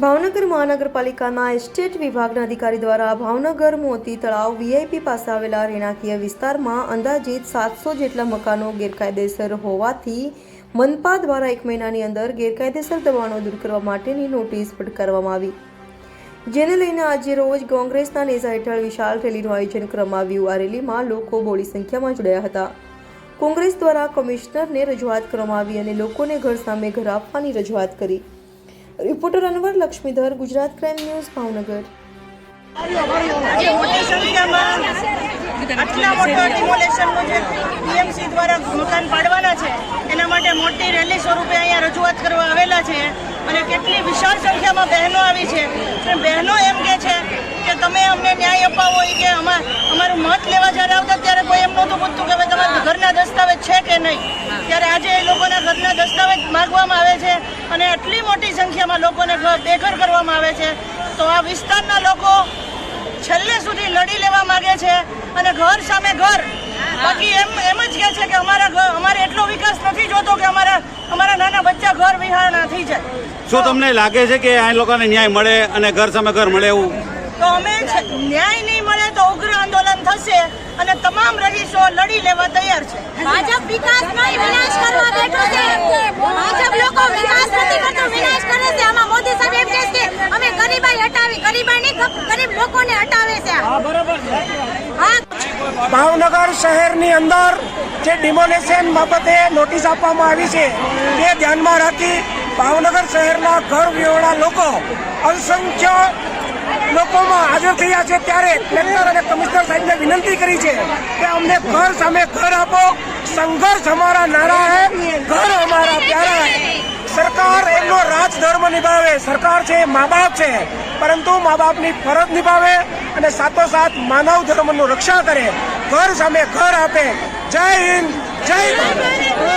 ભાવનગર મહાનગરપાલિકાના એસ્ટેટ વિભાગના અધિકારી દ્વારા ભાવનગર મોતી તળાવ વીઆઈપી પાસે આવેલા રહેણાંકીય વિસ્તારમાં અંદાજિત સાતસો જેટલા મકાનો ગેરકાયદેસર હોવાથી મનપા દ્વારા એક મહિનાની અંદર ગેરકાયદેસર દબાણો દૂર કરવા માટેની નોટિસ ફટકારવામાં આવી. જેને લઈને આજે રોજ કોંગ્રેસના નેજા હેઠળ વિશાળ રેલીનું આયોજન કરવામાં આવ્યું. આ રેલીમાં લોકો બોડી સંખ્યામાં જોડાયા હતા. કોંગ્રેસ દ્વારા કમિશનરને રજૂઆત કરવામાં આવી અને લોકોને ઘર સામે ઘર આપવાની રજૂઆત કરી. Reporter Anwar Lakshmidhar, Gujarat crime news, Bhavnagar. આજે મોટી સંખ્યામાં આટલા મોટા ડિમોલેશનનું જે પીએમસી દ્વારા મકાન પાડવાના છે, એના માટે મોટી રેલી સ્વરૂપે અહીંયા રજૂઆત કરવા આવેલા છે અને કેટલી વિશાળ સંખ્યામાં બહેનો આવી છે. બહેનો એમ કે છે કે તમે અમને ન્યાય અપાવો કે અમાર અમારું મત લેવા જ્યારે આવતા ત્યારે કોઈ એમ નહોતું પૂછતું કે તમારા ઘરના દસ્તાવેજ છે કે નહીં. ત્યારે આજે એ લોકોના ઘરના દસ્તાવેજ માગવામાં આવે છે અને આટલી મોટી સંખ્યામાં લોકોને ઘર બેઘર કરવામાં આવે છે. તો આ વિસ્તારના લોકો છેલ્લે સુધી લડી લેવા માગે છે અને ઘર સામે ઘર. બાકી એમ એમ જ કહે છે કે અમારા ઘર અમારે એટલો વિકાસ નથી જોતો કે અમારા અમારા નાના બચ્ચા ઘર વિહારના થઈ જાય. શું તમને લાગે છે કે આ લોકોને ન્યાય મળે અને ઘર સામે ઘર મળે એવું? તો અમે ન્યાય નહીં મળે તો ઉગ્ર આંદોલન થશે. અને તમામ રહીશો લડી લેવા તૈયાર છે. ભાજપ વિકાસ નહીં વિનાશ કરવા બેઠો છે. ભાજપ લોકો વિકાસ નથી કરતો વિનાશ કરે છે. આમાં મોદી સાહેબ એમ કહે છે અમે ગરીબાઈ હટાવી ગરીબાઈ નહીં ગરીબ લોકોને હટાવે છે. હા ભાવનગર શહેરની અંદર જે ડિમોલેશન બાબતે નોટિસ આપવામાં આવી છે તે ધ્યાનમાં રાખી ભાવનગર શહેરના ઘર વિહોણા લોકો અસંખ્ય લોકોમાં હાજર થયા છે ત્યારે કલેક્ટર અને કમિશનર સાહેબને વિનંતી કરી છે કે અમને ઘર સામે ઘર આપો. સંઘર્ષ અમારા નારા હે. ઘર અમારા પ્યારા હે. સરકાર એમનો રાજધર્મ નિભાવે. સરકાર છે મા બાપ છે. પરંતુ મા બાપની ફરજ નિભાવે અને સાથોસાથ માનવ ધર્મનું રક્ષા કરે. ઘર સામે ઘર આપે. જય હિન્દ, જય ભારત.